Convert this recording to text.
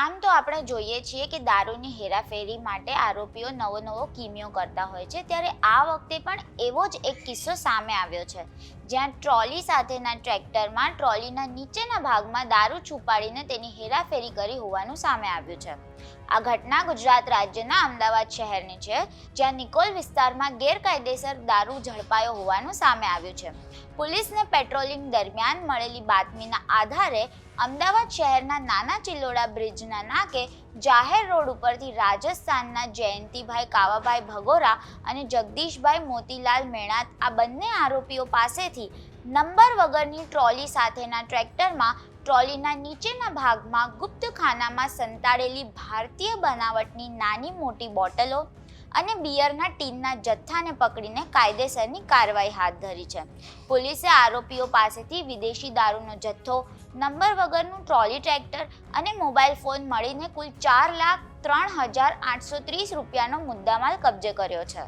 આમ તો આપણે જોઈએ છીએ કે દારૂની હેરાફેરી માટે આરોપીઓ નવો નવો કિમિયો કરતા હોય છે, ત્યારે આ વખતે પણ એવો જ એક કિસ્સો સામે આવ્યો છે. જ્યાં ટ્રોલી સાથેના ટ્રેક્ટરમાં ટ્રોલીના નીચેના ભાગમાં દારૂ છુપાડીને તેની હેરાફેરી કરી હોવાનું સામે આવ્યું છે. આ ઘટના ગુજરાત રાજ્યના અમદાવાદ શહેરની છે, જ્યાં નિકોલ વિસ્તારમાં ગેરકાયદેસર દારૂ ઝડપાયો હોવાનું સામે આવ્યું છે. પોલીસને પેટ્રોલિંગ દરમિયાન મળેલી બાતમીના આધારે અમદાવાદ શહેરના નાના ચિલોડા બ્રિજના નાકે જાહેર રોડ ઉપરથી રાજસ્થાનના જયંતિભાઈ, કાવાભાઈ ભગોરા અને જગદીશભાઈ મોતીલાલ મેણાત આ બંને આરોપીઓ પાસેથી નંબર વગરની ટ્રોલી સાથેના ટ્રેક્ટરમાં ટ્રોલીના નીચેના ભાગમાં ગુપ્ત ખાનામાં સંતાડેલી ભારતીય બનાવટની નાની મોટી બોટલો અને બિયરના ટીનના જથ્થાને પકડીને કાયદેસરની કાર્યવાહી હાથ ધરી છે. પોલીસે આરોપીઓ પાસેથી વિદેશી દારૂનો જથ્થો, નંબર વગરનું ટ્રોલી ટ્રેક્ટર અને મોબાઈલ ફોન મળીને કુલ ચાર લાખ ત્રણ હજાર આઠસો ત્રીસ રૂપિયાનો મુદ્દામાલ કબજે કર્યો છે.